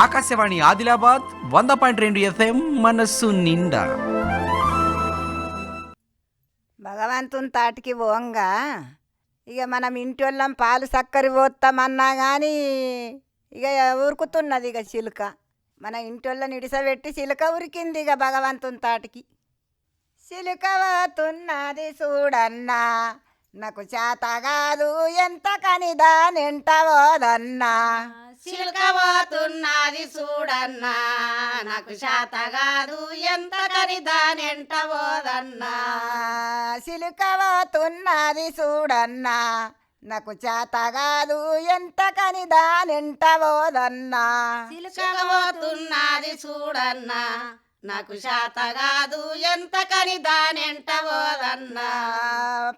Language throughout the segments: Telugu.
ఆకాశవాణి ఆదిలాబాద్ వంద పాయింట్ రెండు ఎఫ్ఎం మనస్సు నిండా. భగవంతుని తాటికి పోంగా ఇక మనం ఇంటి వాళ్ళం పాలు చక్కెర పోస్తామన్నా కానీ ఇక ఉరుకుతున్నది ఇక చిలుక. మన ఇంటి వాళ్ళని ఇడిసబెట్టి చిలుక ఉరికింది ఇక భగవంతుని తాటికి. చిలుక పోతున్నది చూడన్నా. నాకు చేత కాదు ఎంత కనిదా నింట పోదన్నా చిలుకబోతున్నది చూడన్నా. నాకు శాత కాదు ఎంత కరిదానెంట పోదన్నా. చిలుక పోతున్నది చూడన్నా. నాకు చేత కాదు ఎంత కనిదా నింట పోదన్నా. చిలుకబోతున్నది చూడన్నా. నాకు శాత కాదు ఎంత కరిదానెంట పోదన్నా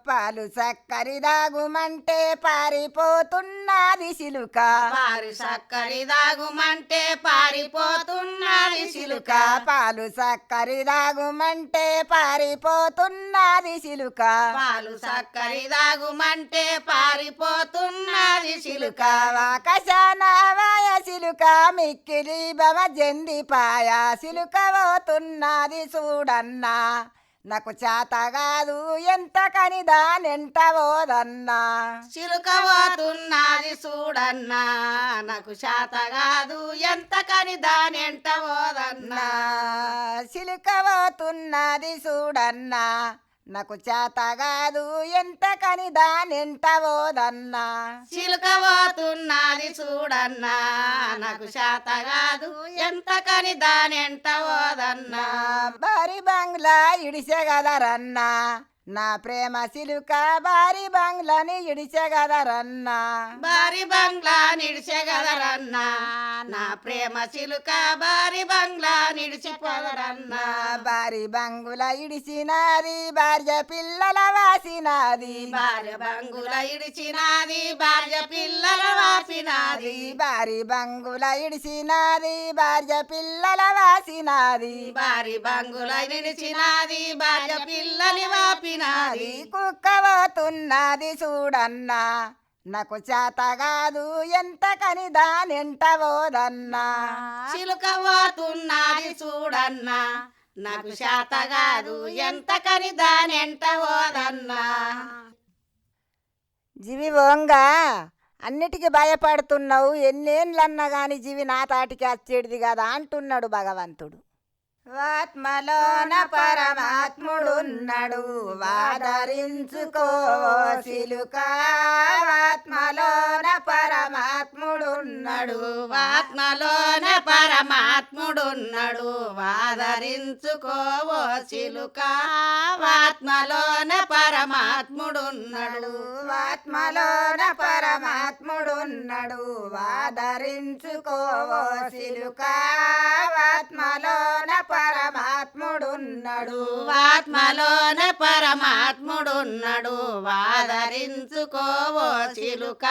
పాలు చక్కరి దాగుమంటే పారిపోతున్నది చిలుక పారి సక్కరి దాగుమంటే పారిపోతున్నది చిలుక పాలు చక్కరి దాగుమంటే పారిపోతున్నది చిలుక పాలు సక్కరి దాగుమంటే పారిపోతున్నది చిలుక ఆకాశానావాయ చిలుక మిక్కిలి బమ జందిపాయ చిలుక పోతున్నది చూడన్నా. నాకు చేత కాదు ఎంత కనిదా నెంట పోదన్నా. చిలుక పోతున్నది చూడన్నా. నాకు శాత కాదు ఎంత కని దానెంట పోదన్నా. చిలుక పోతున్నది చూడన్నా. నాకు చేత కాదు ఎంత కనిదా నెంట పోదన్నా. చిలుక పోతున్నది చూడన్నా నాకు శాత కాదు ఎంత కని దానెంట పోదన్నా. బారి బంగ్లా ఇడిసెగదరన్నా. నా ప్రేమ చిలుక బారి బంగ్లాని ఇడిసెగదరన్నా బారి బంగ్లా నిడిచెగదరన్నా నా ప్రేమ చిలుక బారి బంగ్లా నిడిచిపోదరన్నా బారి బంగుల ఇడిసినది భార్య పిల్లల వాసినది. భార్య బంగుల ఇడిచినాది భార్య పిల్లల వాసినాది. బారి బంగుల ఇడిసినది భార్య పిల్లల వాసినది. భారీ బంగుల నిడిచినాది భార్య పిల్లని వాపినాది అది కుక్క పోతున్నది చూడన్నా. నాకు చేత కాదు ఎంత కనిదా నెంట పోదన్నా చూడన్నా. నాకు శాత కాదు ఎంత కని దానెంట పోదన్నా జీవి ఓంగా అన్నిటికీ భయపడుతున్నావు. ఎన్నేళ్ళన్నా గాని జీవి నా తాటికి వచ్చేటిది కదా అంటున్నాడు భగవంతుడు. ఆత్మలోన పరమాత్ముడున్నాడు. వాదరించుకో సిలుక. ఆత్మలోన పరమాత్ముడున్నాడు. ఆత్మలోన పరమాత్ముడున్నాడు. వాదరించుకోవో సిలుక. ఆత్మలోన పరమాత్ముడున్నాడు. ఆత్మలోన పరమాత్ముడున్నాడు. వాదరించుకోవో సిలుక. ఆత్మలోన परमात्मुड పరమాత్ముడున్నాడు ఆత్మలోన పరమాత్ముడున్నాడు. వాదరించుకోవో చిలుక.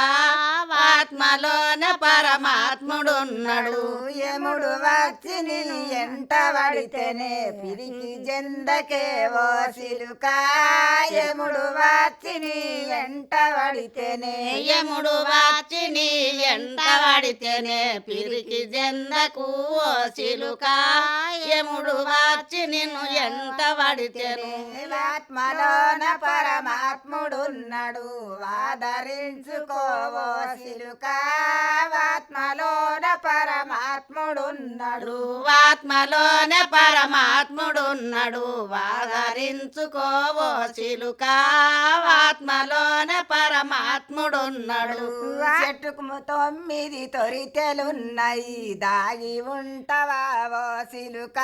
ఆత్మలోన పరమాత్ముడున్నాడు. యముడు వచ్చి నీ ఎంట పడితేనే పిరికి జందకే ఓ సిలుక యముడు వచ్చి నీ ఎంట పడితేనే యముడు వాచి నీ ఎంట పడితేనే పిరికి జెందకు ఓ చిలుక. యముడు వాచి నిన్ను ఎంట పడితేను ఆత్మలోన పరమాత్ముడున్నాడు. వాదరించుకోవో సిలుక. ఆత్మలోన పరమాత్ముడున్నాడు. ఆత్మలోనే పరమాత్ముడున్నాడు. వాదరించుకోవో చిలుక ఆత్మలోనే పరమాత్ముడున్నాడు. చెట్టుకు తొమ్మిది తొరితెలున్నాయి. దాగి ఉంటావా సిలుక?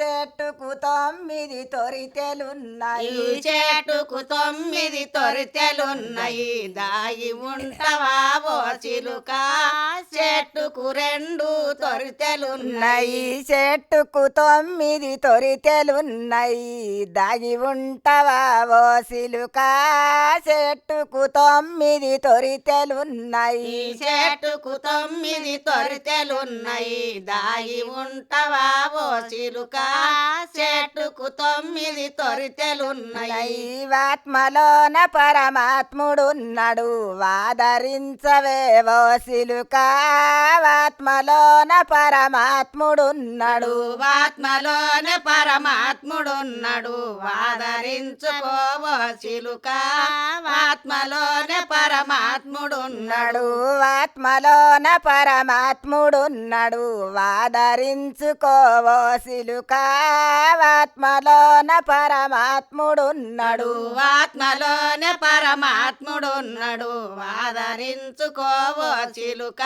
చెట్టుకు తొమ్మిది తొరితెలున్నాయి. చెట్టుకు తొమ్మిది తొరితెలున్నాయి. దాగి ఉంటవా ఓ చిలుక చెట్టుకు రెండు తొరితెలున్నాయి. చెట్టుకు తొమ్మిది తొరితెలున్నాయి. దాగి ఉంటావా సిలుక? చెట్టుకు తొమ్మిది తొరితెలున్నాయి. చెట్టుకు తొమ్మిది తొరితెలున్నాయి. దాగి ఉంటవా ఓ చిలుక? చెట్టుకు తొమ్మిది తొరితెలున్నాయి. ఆత్మలోన పరమాత్ముడున్నాడు. వాదరించవే ఓ సిలుక ఆత్మలోన పరమాత్ముడున్నాడు. ఆత్మలోనే పరమాత్ముడున్నాడు. వాదరించుకోవో చిలుక. ఆత్మలోనే పరమాత్ముడున్నాడు. ఉన్నాడు ఆత్మలోన పరమాత్ముడున్నాడు. వాదరించుకోవో సిలుక. ఆత్మలోన పరమాత్ముడున్నాడు. ఆత్మలోనే పరమాత్ముడున్నాడు. వాదరించుకోవో చిలుక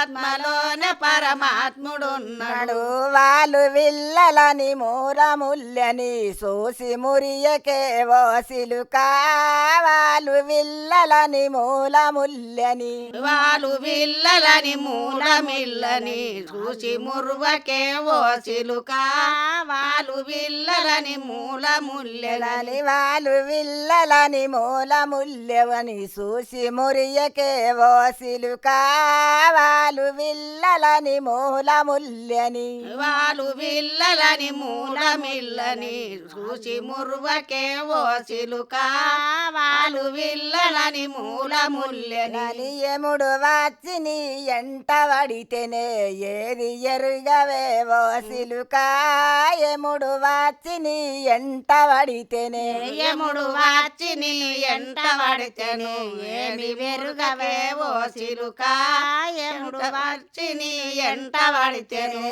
ఆత్మలోనే పరమాత్ముడున్నాడు. వాళ్ళు విల్లలని మూలముల్యని సోసి మురియకే ఓ సిలుక. వాళ్ళు విల్లలని మూలముల్యని వాళ్ళు విల్లలని మూలమిల్లని చూసి మురువకే ఓ చిలుక. వాళ్ళు విల్లలని మూలముల్లని లని వాళ్ళు విల్లలని మూలముల్యవని చూసి మురియకే ఓ సిలుక వాళ్ళు విల్లలని మూలముల్యని వాళ్ళు విల్లలని మూలమిల్లని చూసి మురువకే ఓ చిలుక. వాళ్ళు విల్లలని మూలముల్లని. లని ఎముడు వచ్చి నీ ఎంట పడితేనే ఏది ఎరుగవే ఓ సిలుక. ఎముడు వచ్చి నీ ఎంట పడితేనే యముడు వచ్చి నీ ఎంట పడితేను ఏమి వెరుగవే ఓ చిలుక యముడు వచ్చి నీ ఎంట పడితేను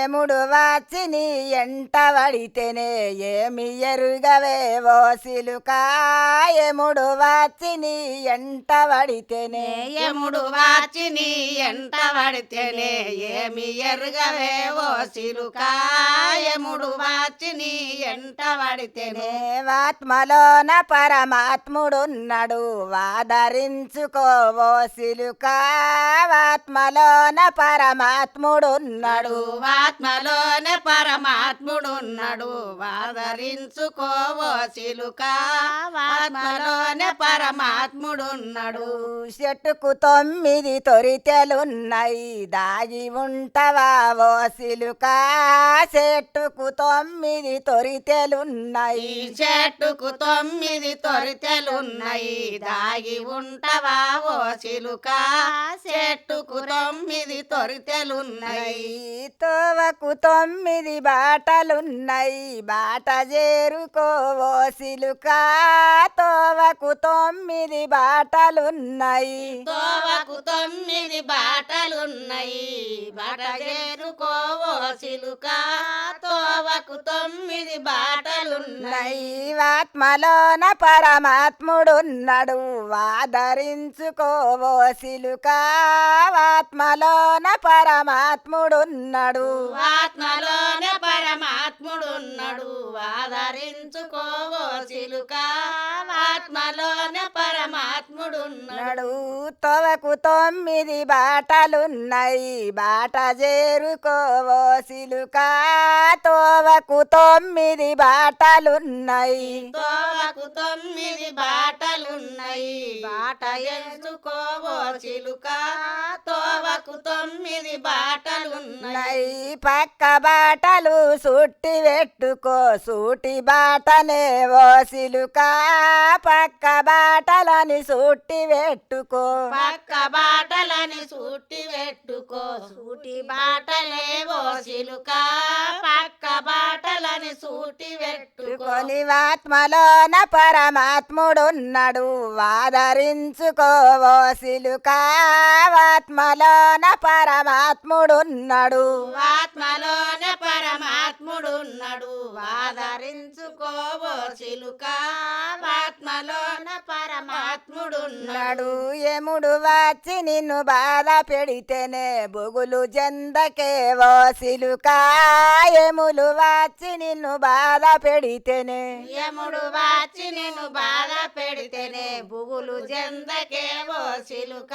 ఎముడు వచ్చి నీ ఎంట పడితేనే ఏమి ఎరుగవే ఓ సిలుక. ఎముడు వచ్చి నీ ఎంట పడితేనే. యముడు వచ్చి నీ ఎంట పడితేనే ఏమి ఎరుగవే ఓ చిలుక యముడు వచ్చి నీ ఎంట పడితేనే. ఆత్మలోన పరమాత్ముడున్నాడు వాదరించుకోవో సిలుక. ఆత్మలోన పరమాత్ముడున్నాడు. ఆత్మలోనే పరమాత్ముడున్నాడు వాదరించుకోవో చిలుక ఆత్మలోనే పరమాత్ముడున్నాడు. చెట్టుకు తొమ్మిది తొరితెలున్నాయి. దాగి ఉంటవా ఓ సిలుక? చెట్టుకు తొమ్మిది తొరితెలున్నాయి. చెట్టుకు తొమ్మిది తొరితెలున్నాయి. దాగి ఉంటవా ఓ చిలుక చెట్టుకు తొమ్మిది తొరితెలున్నాయి. తోవకు తొమ్మిది బాటలున్నాయి. బాట చేరుకోవో సిలుక. తోవకు తొమ్మిది బాటలున్నాయి. తోవకు తొమ్మిది బాటలున్నాయి. బాట చేరుకోవో చిలుక తోవకు తొమ్మిది బాటలున్నాయి. ఆత్మలోన పరమాత్ముడున్నాడు. వాదరించుకోవో సిలుక. ఆత్మలోన పరమాత్ముడున్నాడు. ఆత్మలోనే పరమాత్ముడున్నాడు. ఆదరించుకోవో చిలుక. ఆత్మలోనే పరమాత్ముడున్నాడు. నడు తొవకు తొమ్మిది బాటలున్నాయి. బాట చేరుకోవో సిలుక తోవకు తొమ్మిది బాటలున్నాయి. తోవకు తొమ్మిది బాటలున్నాయి. బాట ఎంచుకోవో చిలుక. తోవకు తొమ్మిది బాటలున్నాయి. నై పక్క బాటలు సుట్టి పెట్టుకో సూటి బాటనే ఓ సిలుక. పక్క బాటలని సుట్టి పెట్టుకో పక్క బాటలని సూటి పెట్టుకో సూటి బాటలేవో చిలుక పక్క బాటలని సూటి పెట్టుకో కొని ఆత్మలోన పరమాత్ముడున్నాడు వాదరించుకోవో సిలుక. ఆత్మలోన పరమాత్ముడున్నాడు. ఆత్మలోన పరమాత్ముడున్నాడు. ఆదరించుకోవో చిలుక. ఆత్మలోన పరమా నాడు ఎముడు వచ్చి నిన్ను బాధ పెడితేనే బొగులు జందకే ఓ సిలుక. ఎములు వచ్చి నిన్ను బాధ పెడితేనే. యముడు వాచి నేను బాధ పెడితేనే బుగులు జందకే ఓ చిలుక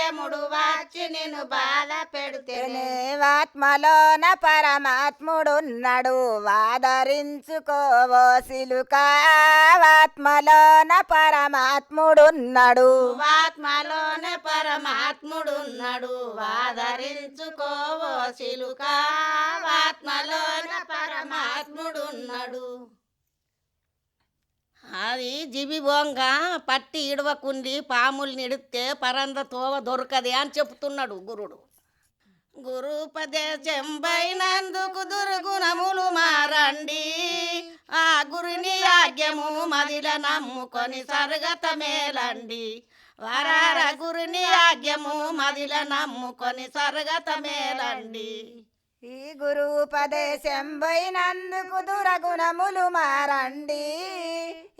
యముడు వాచి నేను బాధ పెడితేనే. ఆత్మలోన పరమాత్ముడున్నాడు. వాదరించుకోవో సిలుక. ఆత్మలోన పరమాత్ముడున్నాడు. ఆత్మలోనే పరమాత్ముడున్నాడు. వాదరించుకోవో శిలుక ఆత్మలోనే పరమాత్ముడున్నాడు. అది జిబి బొంగ పట్టి ఇడవకుండి పాములు నిడితే పరంద తోవ దొరకదే అని చెప్తున్నాడు గురుడు. గురుపదేశంబైనందుకు దుర్గుణములు మారండి. ఆ గురుని ఆజ్ఞము మదిల నమ్ముకొని సరగత మేలండి. వరార గురుని యాజ్ఞము మదిల నమ్ముకొని సరగత మేలండి. ఈ గురుపదేశంబైనందుకు దురగుణములు మారండి.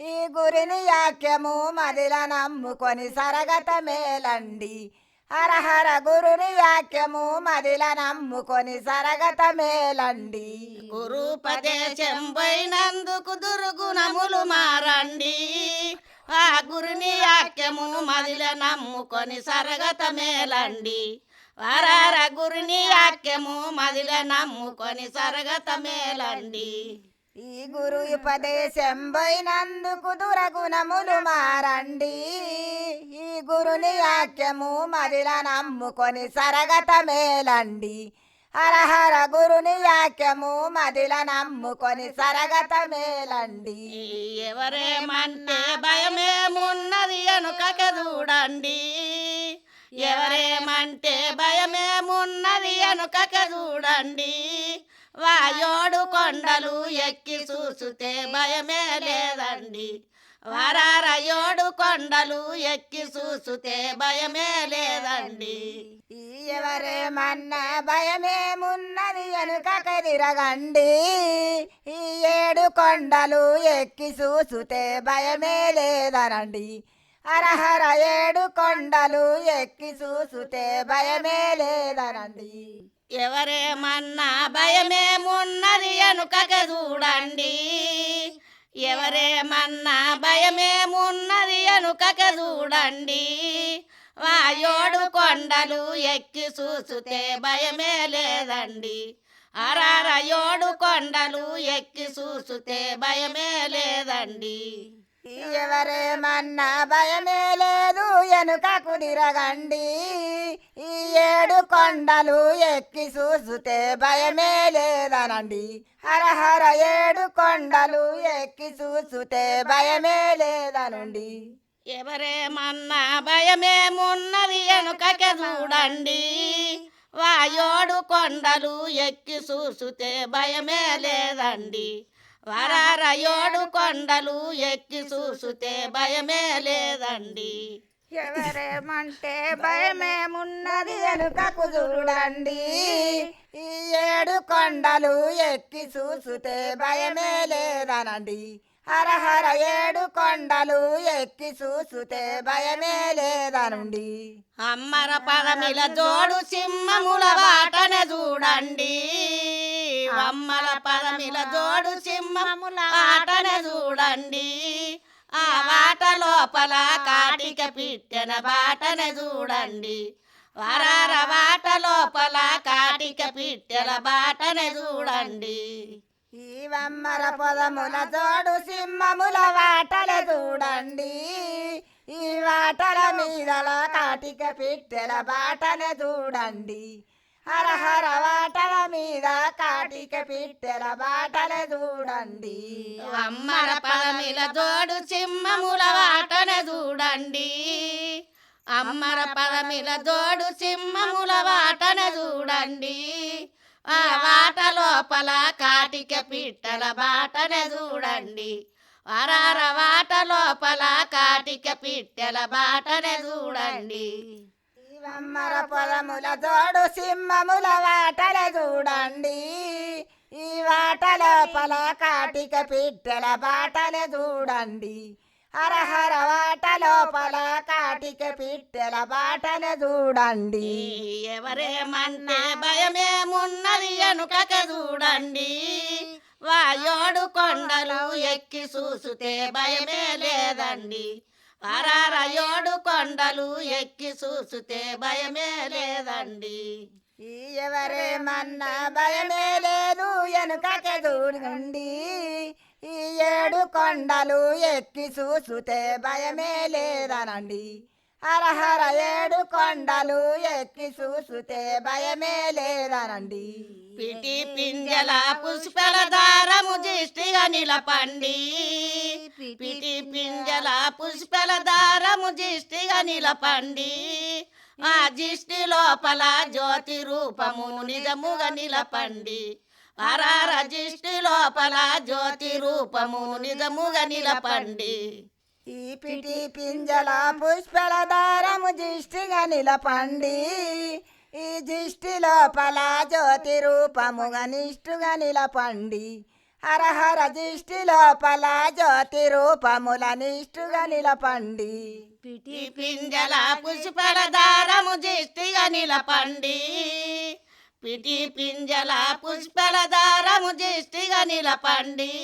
ఈ గురిని యాక్యము మదిల నమ్ముకొని సరగత మేలండి. హరహర గురుని వాక్యము మదిల నమ్ముకొని సరగత మేలండి. గురుపదేశం దుర్గుణములు మారండి. ఆ గురుని వాక్యము మదిల నమ్ముకొని సరగత మేలండి. వరార గురుని వాక్యము మదిల నమ్ముకొని సరగత మేలండి. ఈ గురు ఉపదేశంబైనందుకు దురగుణములు మారండి. ఈ గురుని వాక్యము మదిల నమ్ముకొని సరగత మేలండి. హరహర గురుని వాక్యము మదిల నమ్ముకొని సరగత మేలండి. ఎవరేమంటే భయమేమున్నది వెనుకక చూడండి. ఎవరేమంటే భయమేమున్నది వెనుకక చూడండి. వాయోడు కొండలు ఎక్కి చూసుతే భయమే లేదండి. వరారయోడు కొండలు ఎక్కి చూసుతే భయమే లేదండి. ఈ ఎవరేమన్నా భయమేమున్నది వెనుకక తిరగండి. ఈ ఏడు కొండలు ఎక్కి చూసుతే భయమే లేదనండి. అరహర ఏడు కొండలు ఎక్కి చూసుతే భయమే లేదనండి. ఎవరేమన్నా భయమేమున్నది వెనుకక చూడండి. ఎవరేమన్నా భయమేమున్నది వెనుకక చూడండి. వాయోడు కొండలు ఎక్కి చూసుతే భయమే లేదండి. అరారయోడు కొండలు ఎక్కి చూసుతే భయమే లేదండి. ఎవరేమన్నా భయమే లేదు వెనుకకు కుదిరగండి. ఈ ఏడు కొండలు ఎక్కి చూసుతే భయమే లేదనండి. హరహర ఏడు కొండలు ఎక్కి చూసుతే భయమే లేదనండి. ఎవరేమన్నా భయమేమున్నది వెనుకక చూడండి. వాయోడు కొండలు ఎక్కి చూసుతే భయమే లేదండి. వరారయోడు కొండలు ఎక్కి చూసుతే భయమే లేదండి. ఎవరేమంటే భయమేమున్నది వెనుకకు చూడండి ఈ ఏడు కొండలు ఎక్కి చూసుతే భయమే లేదనండి. హరహర ఏడు కొండలు ఎక్కి చూసుతే భయమే లేదనండి. అమ్మర పదమిల జోడు సింహముల వాటన చూడండి. అమ్మల పదమిల జోడు సింహముల ఆటన చూడండి. ఆ వాట లోపల కాటిక పిట్టెన బాటన చూడండి. వరార వాట లోపల కాటిక పిట్టెల బాటన చూడండి. ఈ వమ్మర పొదముల తోడు సింహముల వాటల చూడండి. ఈ వాటల మీదల కాటిక పిట్టెల బాటన చూడండి. హరహర వాటల మీద కాటిక పిట్టెల బాటల చూడండి. అమ్మర పదమిల జోడు సింహముల వాటన చూడండి. అమ్మర పదమిల జోడు సింహముల వాటన చూడండి. ఆ వాట లోపల కాటిక పిట్టల బాటన చూడండి. వరార వాట లోపల కాటిక పిట్టెల బాటన చూడండి. ఈ పొలముల తోడు సింహముల వాటల చూడండి. ఈ వాటల పల కాటిక పిట్టెల బాటల చూడండి. హరహర వాట లోపల కాటిక పిట్టెల బాటల చూడండి. ఎవరేమన్నా భయమేమున్నది అనుకక చూడండి. వాయోడు కొండలు ఎక్కి చూసుతే భయమే లేదండి. వరారయోడు కొండలు ఎక్కి చూసుతే భయమే లేదండి. ఎవరేమన్నా భయమే లేదు వెనుకకే చూడండి ఈ ఏడు కొండలు ఎక్కి చూసుతే భయమే లేదనండి. హరహర ఏడు కొండలు ఎక్కి చూసుతే భయమే లేదనండి. పిటి పింజల పుష్పల దారము దిష్టిగా నిలపండి. పిటి పింజల పుష్పల దారము దిష్టిగా నిలపండి. ఆ దిష్టి లోపల జ్యోతి రూపము నిజముగా నిలపండి. అరార దిష్టి లోపల జ్యోతి రూపము నిజముగా నిలపండి. ఈ పిటి పింజల పుష్పల దారము దిష్టిగా నిలపండి. ఈ దిష్టి లోపల జ్యోతి రూపముగా నిష్ఠుగా నిలపండి. హరహర దిష్టి లోపల జ్యోతి రూపముల నిష్ఠుగా నిలపండి. పిటి పింజల పుష్పల దారము దిష్టిగా నిలపండి. పిటి పింజల పుష్పల దారము దిష్టిగా నిలపండి.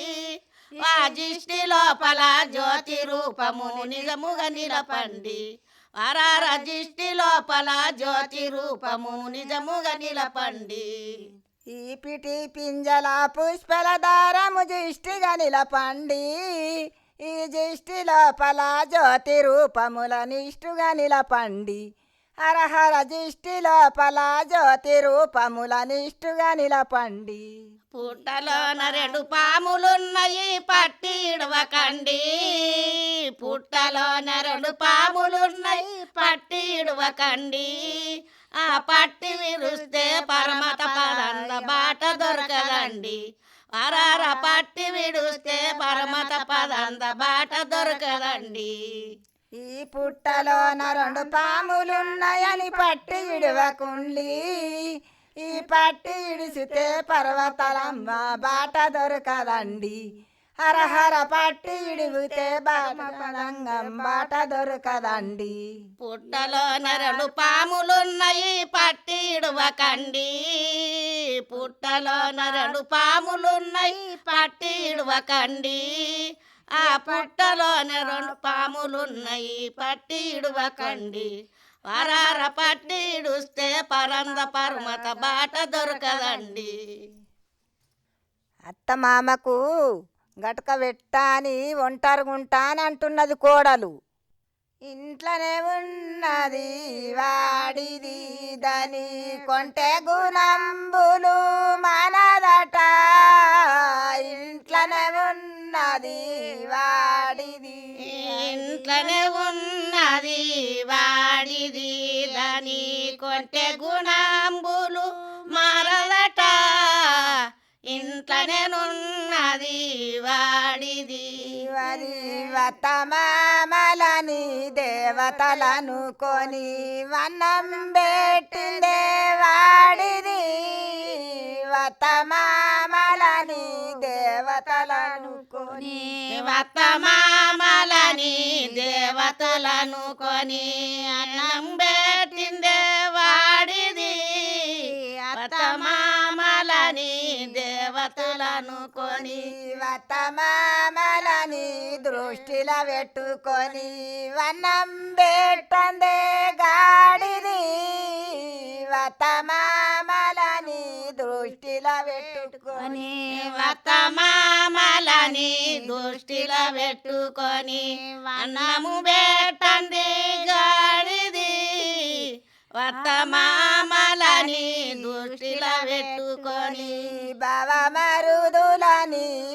ఆ దిష్టి లోపల జ్యోతి రూపము నిజముగా నిలపండి. అరార దిష్టి లోపల జ్యోతి రూపము నిజముగా నిలపండి. ఈ పిటి పింజల పుష్పల దారము దిష్టిగా నిలపండి. ఈ జిష్టి లోపల జ్యోతి రూపముల నిష్ఠుగా నిలపండి. హరహర జిష్టి లోపల జ్యోతి రూపముల నిష్ఠుగా నిలపండి. పుట్టలోన రెండు పాములున్నాయి పట్టి ఇడవకండి. పుట్టలోన రెండు పాములున్నాయి పట్టి ఇడవకండి. ఆ పట్టి విరుస్తే పరమత పదంద బాట దొరకదండి. అరార పట్టి విడుస్తే పరమత పదంద బాట దొరకదండి. ఈ పుట్టలోన రెండు పాములున్నాయని పట్టి విడవకుండి. ఈ పట్టి ఇడిసితే పర్వతలమ్మ బాట దొరకదండి. హరహర పట్టి ఇడిగితే బాటంగం బాట దొరకదండి. పుట్టలోన రెండు పాములున్నాయి పట్టి ఇడవకండి పుట్టలోన రెండు పాములున్నాయి పట్టి ఇడవకండి ఆ పుట్టలోన రెండు పాములున్నాయి పట్టి ఇడవకండి వరార పట్టి ఇడుస్తే పరంద పర్మత బాట దొరకదండి. అత్త మామకు గటక పెట్టాని ఒంటరిగుంటాని అంటున్నది కోడలు. ఇంట్లోనే ఉన్నది వాడిది దని కొంటే గుణంబులు మనదట. ఇంట్లోనే ఉన్నది వాడిది ఇంట్లోనే ఉన్నది వాడిది దని కొంటే గుణంబులు మారదట ఇంట్లోనే ఉన్నది వాడిది వరి వతమామలని దేవతలను కొని వన్నం పెట్టిందే వాడిది. వతమామలని దేవతలను కొని వత్తమామలని దేవతలను కొని అన్నం అనుకొని కొని వతమామలని దృష్టిలో పెట్టుకొని వనం పెట్టందే గాడిది వతమామలని దృష్టిలో పెట్టుకొని వత్తమామలని దృష్టిలో పెట్టుకొని వనము పెట్టండి గాడిది వత్తమామలని దృష్టిలో పెట్టుకొని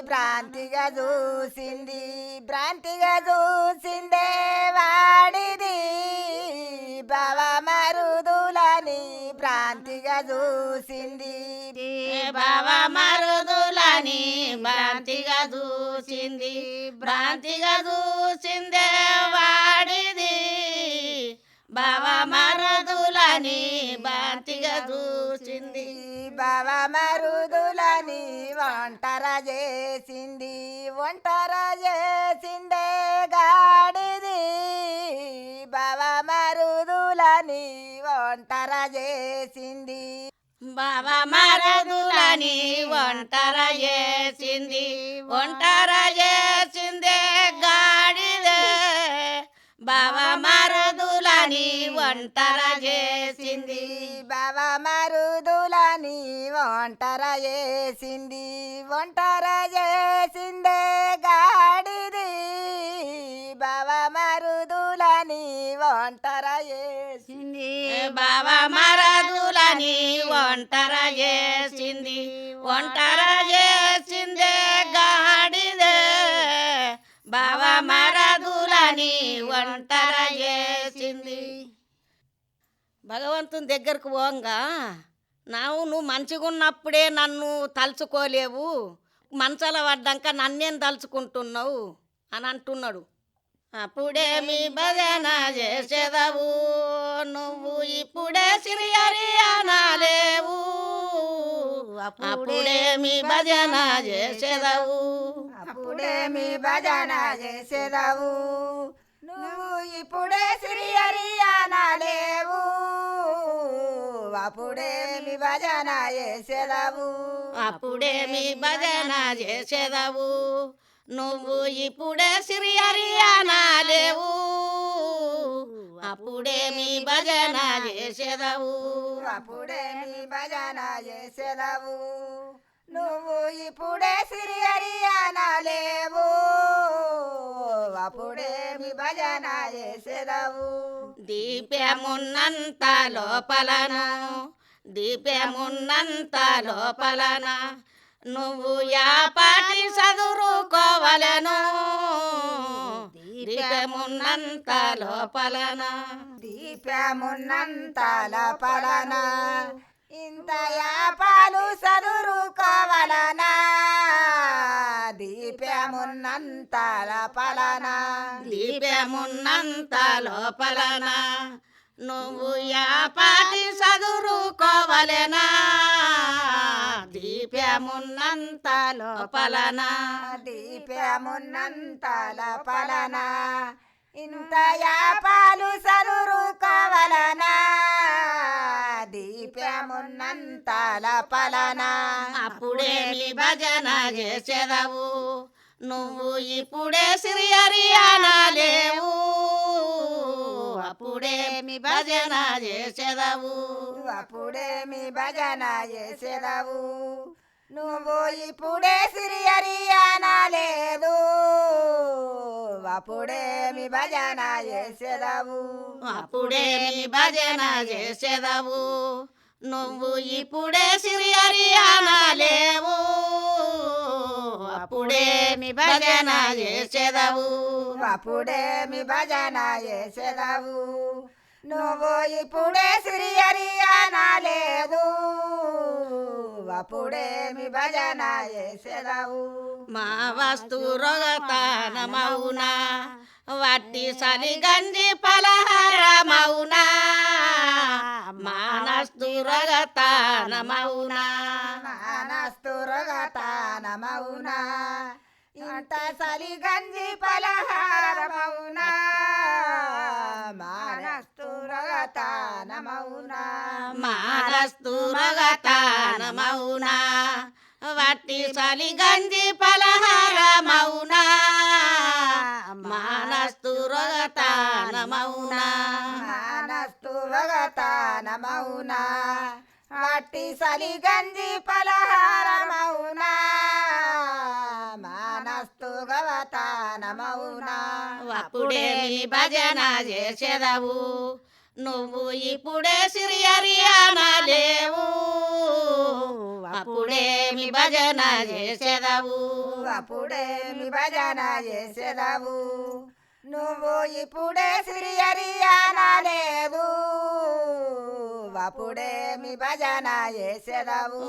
భ్రాంతిగా చూసింది భ్రాంతిగా చూసిందే వాడిది. బావ మరుదులని భ్రాంతిగా చూసింది. బావ మరుదులని భ్రాంతిగా చూసింది భ్రాంతిగా చూసిందే వాడిది. బావ మరుదులని భ్రాంతిగా చూసింది. బావ మరుదులని వంటర చేసింది వంటర చేసిందే గాడిది. బావ మరుదులని వంటర చేసింది. బావ మరదులని ఒంటర చేసింది ఒంటర చేసిందే గాడిదే. బావ మరదులని ఒంటర చేసింది. బావ ఒంటర చేసింది ఒంటర చేసిందే గాడిది. బావ మరుదులని ఒంటర చేసింది. బావ మరదులని ఒంటర చేసింది ఒంటర చేసిందే గాడిదే. బావ మరదులని ఒంటర చేసింది. భగవంతుని దగ్గరకు పోంగా. నావు నువ్వు మంచిగా ఉన్నప్పుడే నన్ను తలుచుకోలేవు. మంచాల పడ్డాక నన్నేం తలుచుకుంటున్నావు? అని అంటున్నాడు. అప్పుడే మీ భజన చేసేదవు. నువ్వు ఇప్పుడే సిరియరి అప్పుడే అప్పుడేమి భజన చేసేదవు. అప్పుడేమి భజన చేసేదవు. నువ్వు ఇప్పుడే శ్రీ అనలేవు అప్పుడేమి భజన చేసేదావు. అప్పుడేమి భజన చేసేదవు. నువ్వు ఇప్పుడే సిరియరి అనలేవు అప్పుడేమి భజన చేసేదవు. అప్పుడేమి భజన చేసేదావు. నువ్వు ఇప్పుడే శ్రీ అనలేవు అప్పుడేమి భజన చేసేదావు దీపమున్నంత లోపలను దీపమున్నంత లోపలన నువ్వు యాపాటి చదువుకోవలను దీపమున్నంత లోపలన దీపమున్నంత లోపలన ఇంత యాపాలు చదురుకోవలనా. దీపమున్నంత లోపలన దీపమున్నంత లోపలన నువ్వు యాపాటి చదువుకోవలెనా దీపమున్నంత లోపలన దీపమున్నంత లోపలన ఇంత యాపాలు అప్పుడేమి భజన చేసేదవు. నువ్వు ఇప్పుడే సిరియరి అనలేవు అప్పుడేమి భజన చేసేదవు. అప్పుడేమి భజన చేసేదావు. నువ్వు ఇప్పుడే సిరియరి అనలేదు అప్పుడేమి భజన చేసేదావు. అప్పుడేమి భజన చేసేదవు. నువ్వు ఇప్పుడే సిరియరి అనలేవు అప్పుడేమి భజన చేసేదవు. అప్పుడేమి భజన చేసేదావు. నువ్వు ఇప్పుడే సిరియరి అనలేదు అప్పుడేమి భజన చేసేదావు. మా వస్తు రొగతానమౌనా వట్టి సలిగంజి పలహారమౌనా మానస్తు రగతానమౌనా మానస్తురగతానమౌనా ఇంత సలిగంజి పలహారమౌనా మానస్తురగతానమౌనా మానస్తు రగతానమౌనా వట్టి సలిగంజి పలహారమౌనా మానస్తు రగతానమౌనా మానస్తురగతానమౌనా వట్టి సలిగంజి పలహారమౌనా మానస్తు గవతానమౌనా అప్పుడేమి భజన చేసేదవు. నువ్వు ఇప్పుడే సిరియరి అనలేవు అప్పుడేమి భజన చేసేదవు. అప్పుడేమి భజన చేసేదావు. నువ్వు ఇప్పుడే సిరియరి అనలేదు అప్పుడేమి భజన చేసేదావు.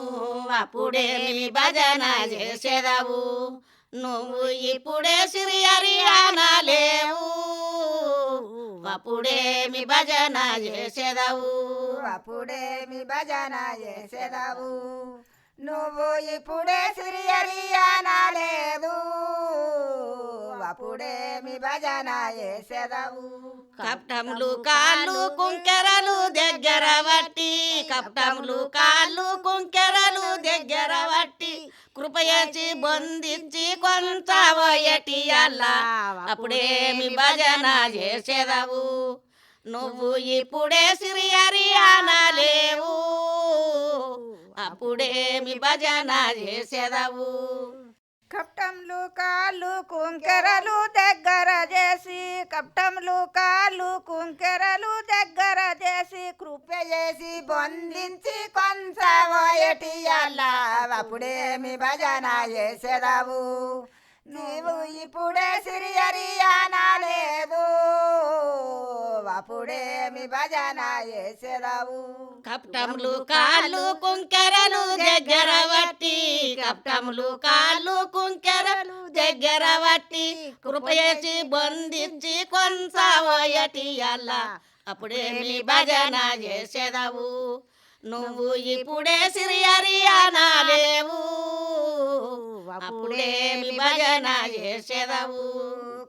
అప్పుడేమి భజన చేసేదవు. నువ్వు ఇప్పుడే సిరియరి అనలేవు అప్పుడేమి భజన చేసేదవు. అప్పుడేమి భజన చేసేదావు. నువ్వు ఇప్పుడే సిరియరి అనలేదు అప్పుడేమి భజన చేసేదావు. కప్టములు కాళ్ళు కుంకెరలు దగ్గర వట్టి కప్టములు కాళ్ళు కుంకెరలు దగ్గర వట్టి కృపయచి బొందించి కొంత పోయటి అల్లా. అప్పుడేమి భజన చేసేదవు. నువ్వు ఇప్పుడే సిరియరి అనలేవు అప్పుడేమి భజన చేసేదవు. కప్టంలు కాళ్ళు కుంకెరలు దగ్గర చేసి కప్టంలు కాళ్ళు కుంకెరలు దగ్గర చేసి కృప చేసి బొందించి కొంచబోయటి అల్లా అప్పుడేమి భజన చేసేదావు. నీవు ఇప్పుడే సిరియరియానా లేదు అప్పుడేమి భజన చేసేదావు. కప్టములు కాళ్ళు కుంకెరలు దగ్గర వట్టి కప్టములు కాళ్ళు కుంకెరలు దగ్గర వట్టి కృపయేసి బంధించి కొంచవయటి అల్లా. అప్పుడేమి భజన చేసేదవు. నువ్వు ఇప్పుడే సిరియరియానా లేవు అప్పుడేమి భజన చేసేదవు.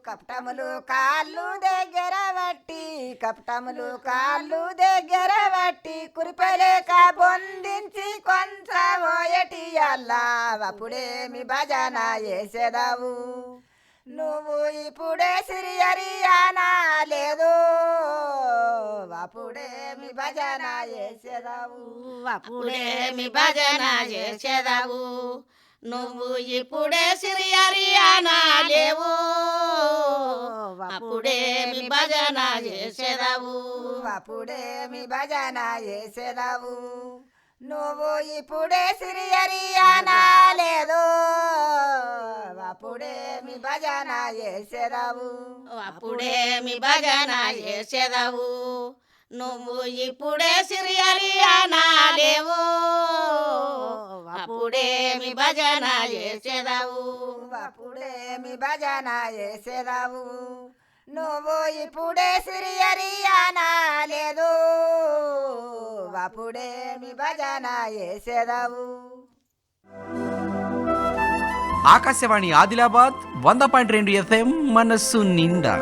కపటములు కాళ్ళు దగ్గర బట్టి కపటములు కాళ్ళు దగ్గర బట్టి కురిపలేక పొందించి కొంచెం ఓయటి అల్లా అప్పుడేమి భజన చేసేదావు. నువ్వు ఇప్పుడే సిరియరియానా లేదు. అప్పుడే మీ భజన చేసేదావు. అప్పుడే మీ భజన చేసేదావు. నువ్వు ఇప్పుడే సిరియరియానా లేవు. అప్పుడే మీ భజన చేసేదావు. అప్పుడే మీ భజన చేసేదావు. నువ్వు ఇప్పుడే సిరియరియానా లేదు అప్పుడేమి భజన చేసేదావు. అప్పుడేమి భజన చేసేదావు. నువ్వు ఇప్పుడే సిరియరియానా లేవు అప్పుడేమి భజన చేసేదావు. అప్పుడేమి భజన చేసేదావు. నువ్వు ఇప్పుడే సిరియరియానా లేదు అప్పుడేమి భజన చేసేదావు ఆకాశవాణి ఆదిలాబాద్ వంద పాయింట్ రెండు ఎఫ్ఎం మనస్సు నిండా.